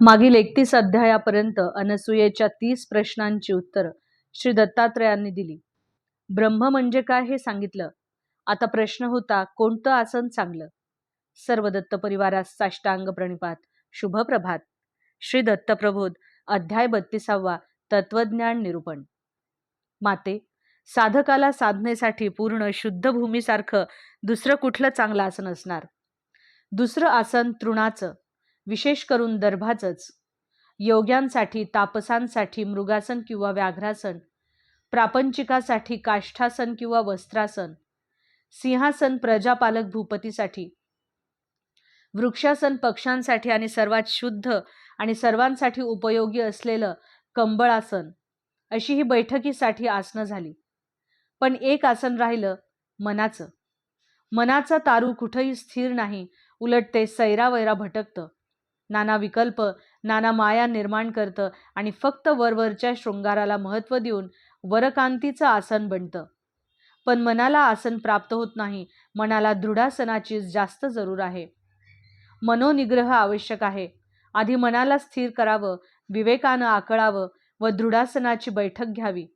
मागील एकतीस अध्यायापर्यंत अनसूयेच्या तीस प्रश्नांची उत्तरं श्री दत्तात्रयांनी दिली. ब्रह्म म्हणजे काय हे सांगितलं? आता प्रश्न होता कोणतं आसन चांगलं? सर्व दत्त परिवारास साष्टांग प्रणिपात शुभ प्रभात. श्री दत्तप्रबोध अध्याय बत्तीसावा तत्वज्ञान निरूपण. माते साधकाला साधनेसाठी पूर्ण शुद्ध भूमीसारखं दुसरं कुठलं चांगलं आसन असणार? दुसरं आसन तृणाचं. विशेष करून दर्भाचंच योग्यांसाठी तापसांसाठी मृगासन किंवा व्याघ्रासन प्रापंचिकासाठी काष्ठासन किंवा वस्त्रासन सिंहासन प्रजापालक भूपतीसाठी वृक्षासन पक्ष्यांसाठी आणि सर्वात शुद्ध आणि सर्वांसाठी उपयोगी असलेलं कंबळासन अशी ही बैठकीसाठी आसनं झाली. पण एक आसन राहिलं मनाचं. मनाचा तारू कुठंही स्थिर नाही उलट ते सैरावैरा भटकतं. नाना विकल्प नाना माया निर्माण करतं आणि फक्त वरवरच्या शृंगाराला महत्त्व देऊन वरकांतीचं आसन बनतं. पण मनाला आसन प्राप्त होत नाही मनाला दृढासनाची जास्त जरूर आहे. मनोनिग्रह आवश्यक आहे. आधी मनाला स्थिर करावं विवेकानं आकळावं व दृढासनाची बैठक घ्यावी.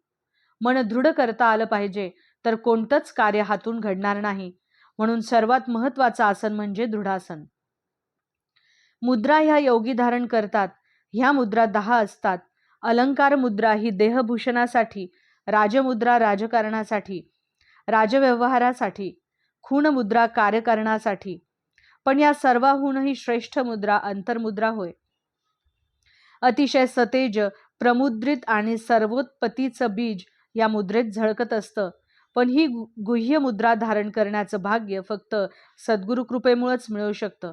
मन दृढ करता आलं पाहिजे तर कोणतंच कार्य हातून घडणार नाही. म्हणून सर्वात महत्त्वाचं आसन म्हणजे दृढासन. मुद्रा ह्या योगी धारण करतात. ह्या मुद्रा दहा असतात. अलंकार मुद्रा ही देहभूषणासाठी राजमुद्रा राजकारणासाठी राजव्यवहारासाठी खूण मुद्रा कार्यकारणासाठी. पण या सर्वाहूनही श्रेष्ठ मुद्रा अंतर्मुद्रा होय. अतिशय सतेज प्रमुद्रित आणि सर्वोत्पत्तीचं बीज या मुद्रेत झळकत असतं. पण ही गुह्य मुद्रा धारण करण्याचं भाग्य फक्त सद्गुरु कृपेमुळेच मिळू शकतं.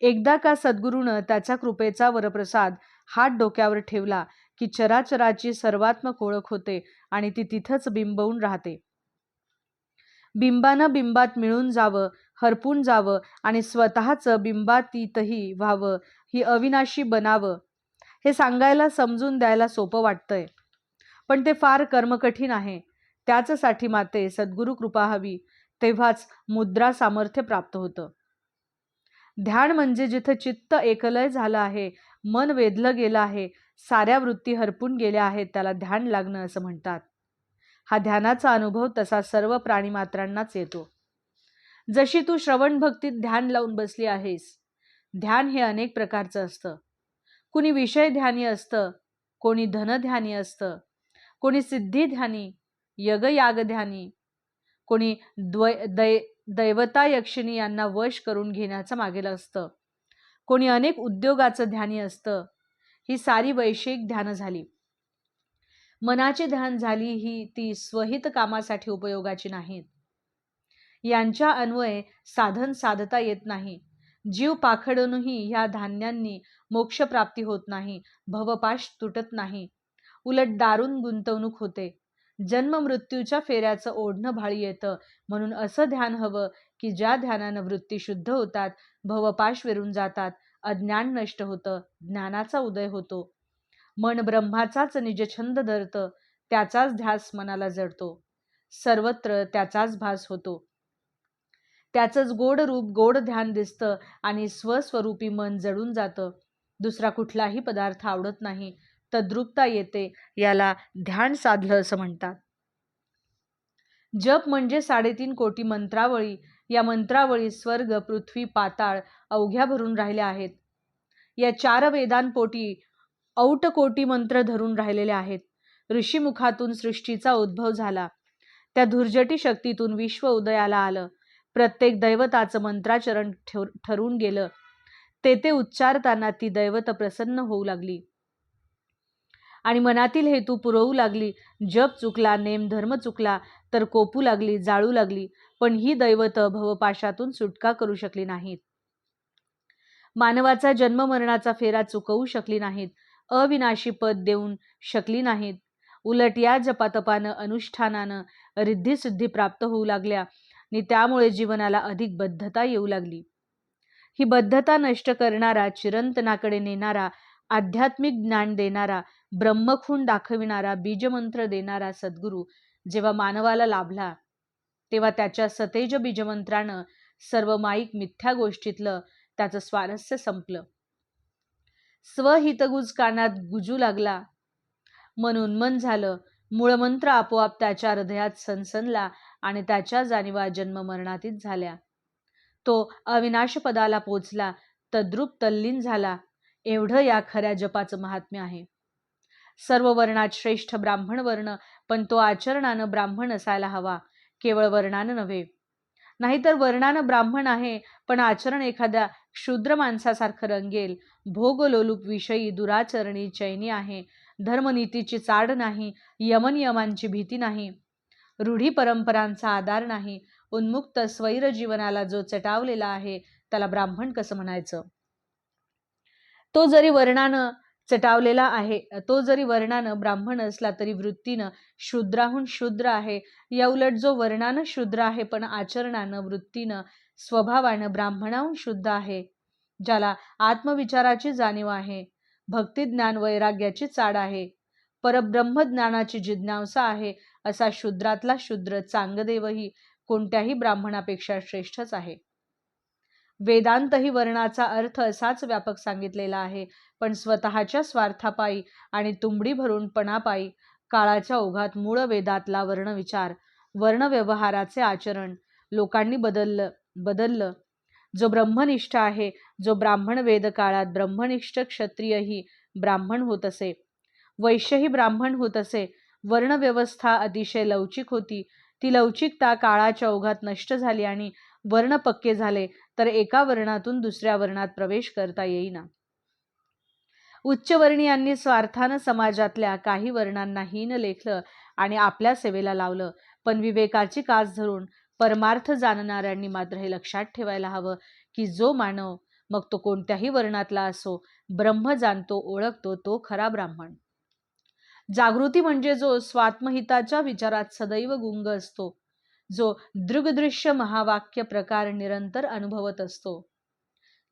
एकदा का सद्गुरूनं त्याच्या कृपेचा वरप्रसाद हात डोक्यावर ठेवला की चराचराची सर्वात्मक ओळख होते आणि ती तिथंच बिंबवून राहते. बिंबानं बिंबात मिळून जावं हरपून जावं आणि स्वतःचं बिंबातीतही व्हावं ही अविनाशी बनावं हे सांगायला समजून द्यायला सोपं वाटतंय. पण ते फार कर्मकठीण आहे. त्याचसाठी माते सद्गुरू कृपा हवी तेव्हाच मुद्रा सामर्थ्य प्राप्त होतं. ध्यान म्हणजे जिथं चित्त एकलय झालं आहे मन वेधलं गेलं आहे साऱ्या वृत्ती हरपून गेल्या आहेत त्याला ध्यान लागणं असं म्हणतात. हा ध्यानाचा अनुभव तसा सर्व प्राणीमात्रांनाच येतो. जशी तू श्रवण भक्तीत ध्यान लावून बसली आहेस ध्यान हे अनेक प्रकारचं असतं. कुणी विषय ध्यानी असतं कोणी धनध्यानी असतं कोणी सिद्धी ध्यानी यगयाग ध्यानी कोणी द्वय दै दैवता यक्षिणी यांना वश करून घेण्याचं मागेल असतं. कोणी अनेक उद्योगाचं ध्यानी असतं ही सारी वैश्विक ध्यानं झाली. मनाचे ध्यान झाली ही ती स्वहित कामासाठी उपयोगाची नाहीत. यांच्या अन्वये साधन साधता येत नाही. जीव पाखडूनही ह्या धान्यांनी मोक्षप्राप्ती होत नाही भवपाश तुटत नाही. उलट दारुण गुंतवणूक होते. जन्म मृत्यूच्या फेऱ्याचं ओढणं भाळी येतं. म्हणून असं ध्यान हवं की ज्या ध्यानानं वृत्ती शुद्ध होतात भवपाश विरून जातात अज्ञान नष्ट होतं ज्ञानाचा उदय होतो. मन ब्रह्माचाच निजछंद धरतं त्याचाच ध्यास मनाला जडतो. सर्वत्र त्याचाच भास होतो. त्याचंच गोड रूप गोड ध्यान दिसतं आणि स्वस्वरूपी मन जडून जातं. दुसरा कुठलाही पदार्थ आवडत नाही. तद्रुपता येते याला ध्यान साधलं असं म्हणतात. जप म्हणजे साडेतीन कोटी मंत्रावळी. या मंत्रावळी स्वर्ग पृथ्वी पाताळ अवघ्या भरून राहिल्या आहेत. या चार वेदांपोटी औट कोटी मंत्र धरून राहिलेले आहेत. ऋषीमुखातून सृष्टीचा उद्भव झाला. त्या धुर्जटी शक्तीतून विश्व उदयाला आलं. प्रत्येक दैवताचं मंत्राचरण ठरून गेलं. ते ते उच्चारताना ती दैवत प्रसन्न होऊ लागली. आणि मनातील हेतू पुरवू लागली. जप चुकला नेम धर्म चुकला तर कोपू लागली जाळू लागली. पण ही दैवत भवपाशातून सुटका करू शकली नाहीत. मानवाचा जन्म मरणाचा फेरा चुकवू शकली नाहीत. अविनाशी पद देऊन शकली नाहीत. उलट या जपातपानं अनुष्ठानानं रिद्धी प्राप्त होऊ लागल्या आणि त्यामुळे जीवनाला अधिक बद्धता येऊ लागली. ही बद्धता नष्ट करणारा चिरंतनाकडे नेणारा आध्यात्मिक ज्ञान देणारा ब्रह्मखून दाखविणारा बीजमंत्र देणारा सद्गुरू जेव्हा मानवाला लाभला तेव्हा त्याच्या सतेज बीजमंत्रानं सर्व माईक मिथ्या गोष्टीतलं त्याचं स्वारस्य संपलं. स्वहितगुज कानात गुजू लागला. म्हणून मन झालं. मूळमंत्र आपोआप त्याच्या हृदयात सनसनला आणि त्याच्या जाणीवा जन्म मरणातीत झाल्या. तो अविनाश पदाला पोचला तद्रुप तल्लीन झाला. एवढं या खऱ्या जपाचं महात्म्य आहे. सर्व वर्णात श्रेष्ठ ब्राह्मण वर्ण पण तो आचरणानं ब्राह्मण असायला हवा केवळ वर्णानं नव्हे. नाहीतर वर्णानं ब्राह्मण आहे पण आचरण एखाद्या क्षुद्र माणसासारखं रंगेल. भोग लोलूप विषयी दुराचरणी चैनी आहे धर्मनीतीची चाड नाही यमनियमांची भीती नाही. रूढी परंपरांचा आधार नाही उन्मुक्त स्वैर जीवनाला जो चटावलेला आहे त्याला ब्राह्मण कसं म्हणायचं? तो जरी वर्णानं चटावलेला आहे. तो जरी वर्णानं ब्राह्मण असला तरी वृत्तीनं शूद्राहून शूद्र आहे. या उलट जो वर्णानं शूद्र आहे पण आचरणानं वृत्तीनं स्वभावानं ब्राह्मणाहून शुद्ध आहे ज्याला आत्मविचाराची जाणीव आहे भक्तिज्ञान वैराग्याची चाड आहे परब्रह्मज्ञानाची जिज्ञासा आहे असा शूद्रातला शूद्र चांगदेवही कोणत्याही ब्राह्मणापेक्षा श्रेष्ठच आहे. वेदांतही वर्णाचा अर्थ असाच व्यापक सांगितलेला आहे. पण स्वतःच्या स्वार्थापायी आणि तुंबडी भरून पणापायी काळाच्या ओघात मूळ वेदातला वर्णविचार वर्णव्यवहाराचे आचरण लोकांनी बदललं बदललं. जो ब्रह्मनिष्ठ आहे जो ब्राह्मण वेद काळात ब्रह्मनिष्ठ क्षत्रियही ब्राह्मण होत असे वैश्यही ब्राह्मण होत असे वर्णव्यवस्था अतिशय लवचिक होती. ती लवचिकता काळाच्या ओघात नष्ट झाली आणि वर्ण पक्के झाले तर एका वर्णातून दुसऱ्या वर्णात प्रवेश करता येईना. उच्चवर्णीयांनी स्वार्थानं समाजातल्या काही वर्णांना हीन लेखलं आणि आपल्या सेवेला लावलं. पण विवेकाची कास धरून परमार्थ जाणणाऱ्यांनी मात्र हे लक्षात ठेवायला हवं की जो मानव मग तो कोणत्याही वर्णातला असो ब्रह्म जाणतो ओळखतो तो खरा ब्राह्मण. जागृती म्हणजे जो स्वात्महिताच्या विचारात सदैव गुंग असतो. जो दृगदृश्य महावाक्य प्रकार निरंतर अनुभवत असतो.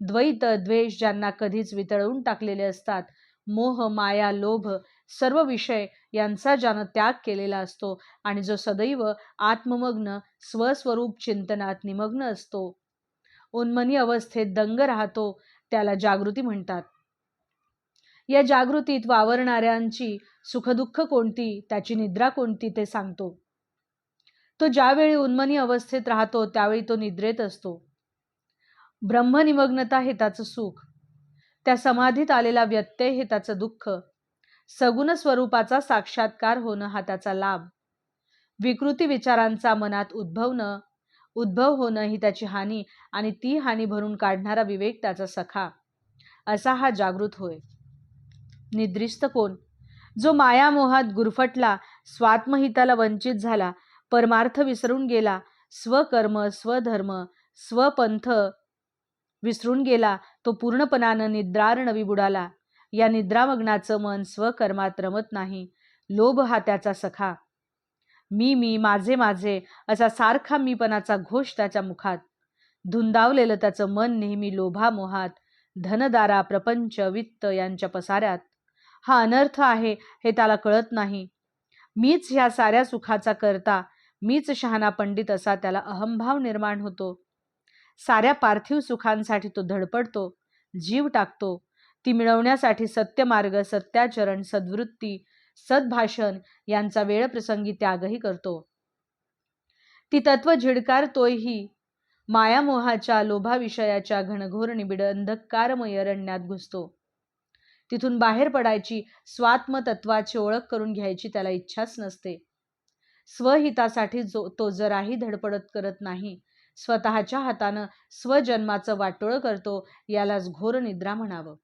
द्वैत द्वेष ज्यांना कधीच वितळवून टाकलेले असतात मोह माया लोभ सर्व विषय यांचा ज्यानं त्याग केलेला असतो आणि जो सदैव आत्ममग्न स्वस्वरूप चिंतनात निमग्न असतो. उन्मनी अवस्थेत दंग राहतो त्याला जागृती म्हणतात. या जागृतीत वावरणाऱ्यांची सुखदुःख कोणती त्याची निद्रा कोणती ते सांगतो. तो ज्यावेळी उन्मनी अवस्थेत राहतो त्यावेळी तो निद्रेत असतो. ब्रह्मनिमग्नता हे त्याचं सुख. त्या समाधीत आलेला व्यत्यय हे त्याचं दुःख. सगुण स्वरूपाचा साक्षात्कार होणं हा त्याचा लाभ. विकृती विचारांचा मनात उद्भवणं उद्भव होणं ही त्याची हानी आणि ती हानी भरून काढणारा विवेक त्याचा सखा. असा हा जागृत होय. निद्रिस्त कोण? जो मायामोहात गुरफटला स्वात्महिताला वंचित झाला परमार्थ विसरून गेला. स्वकर्म स्वधर्म स्वपंथ विसरून गेला. तो पूर्णपणानं निद्रारणवी बुडाला. या निद्रामग्नाचं मन स्वकर्मात रमत नाही. लोभ हा त्याचा सखा. मी मी माझे माझे असा सारखा मीपणाचा घोष त्याच्या मुखात. धुंदावलेलं त्याचं मन नेहमी लोभामोहात. धनदारा प्रपंच वित्त यांच्या पसाऱ्यात. हा अनर्थ आहे हे त्याला कळत नाही. मीच ह्या साऱ्या सुखाचा करता. मीच शहाणा पंडित असा त्याला अहंभाव निर्माण होतो. साऱ्या पार्थिव सुखांसाठी तो धडपडतो जीव टाकतो. ती मिळवण्यासाठी सत्यमार्ग सत्याचरण सद्वृत्ती सद्भाषण यांचा वेळप्रसंगी त्यागही करतो. ती तत्व झिडकारतोयही. मायामोहाच्या लोभाविषयाच्या घनघोर निबिड अंधकारमय अरण्यात घुसतो. तिथून बाहेर पडायची स्वात्मतत्वाची ओळख करून घ्यायची त्याला इच्छाच नसते. स्वहितासाठी जो तो जराही धडपडत करत नाही. स्वतःच्या हातानं स्वजन्माचं वाटोळं करतो यालाच घोर निद्रा म्हणावं.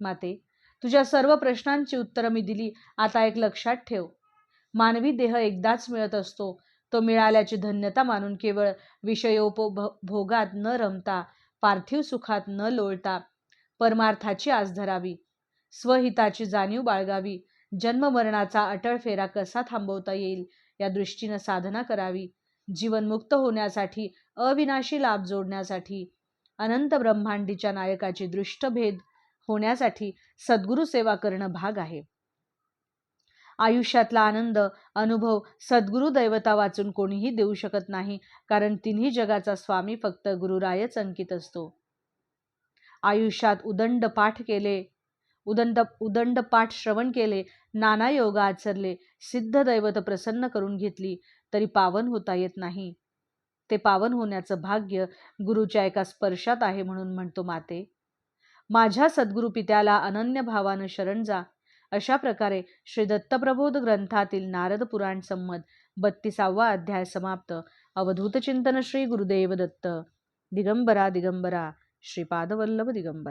माते तुझ्या सर्व प्रश्नांची उत्तरं मी दिली आता एक लक्षात ठेव. मानवी देह एकदाच मिळत असतो तो मिळाल्याची धन्यता मानून केवळ विषयोपभोगात न रमता पार्थिव सुखात न लोळता परमार्थाची आस धरावी. स्वहिताची जाणीव बाळगावी जन्ममरणाचा अटळ फेरा कसा थांबवता येईल? या दृष्टीनं साधना करावी. जीवनमुक्त होण्यासाठी अविनाशी लाभ जोडण्यासाठी अनंत ब्रह्मांडीच्या नायकाची दृष्टभेद होण्यासाठी सद्गुरु सेवा करणं भाग आहे. आयुष्यातला आनंद अनुभव सद्गुरु दैवता वाचून कोणीही देऊ शकत नाही कारण तिन्ही जगाचा स्वामी फक्त गुरुरायच अंकित असतो. आयुष्यात उदंड पाठ केले उदंड उदंड पाठ श्रवण केले नाना योग आचरले सिद्ध दैवत प्रसन्न करून घेतली तरी पावन होता येत नाही. ते पावन होण्याचं भाग्य गुरुच्या एका स्पर्शात आहे म्हणून म्हणतो माते. माझ्या सद्गुरु पित्याला अनन्य भावानं शरण जा. अशा प्रकारे श्री दत्तप्रबोध ग्रंथातील नारद पुराण संमत बत्तीसावा अध्याय समाप्त. अवधूत चिंतन श्री गुरुदेव दत्त. दिगंबरा दिगंबरा. श्रीपादवल्लभ दिगंबरा.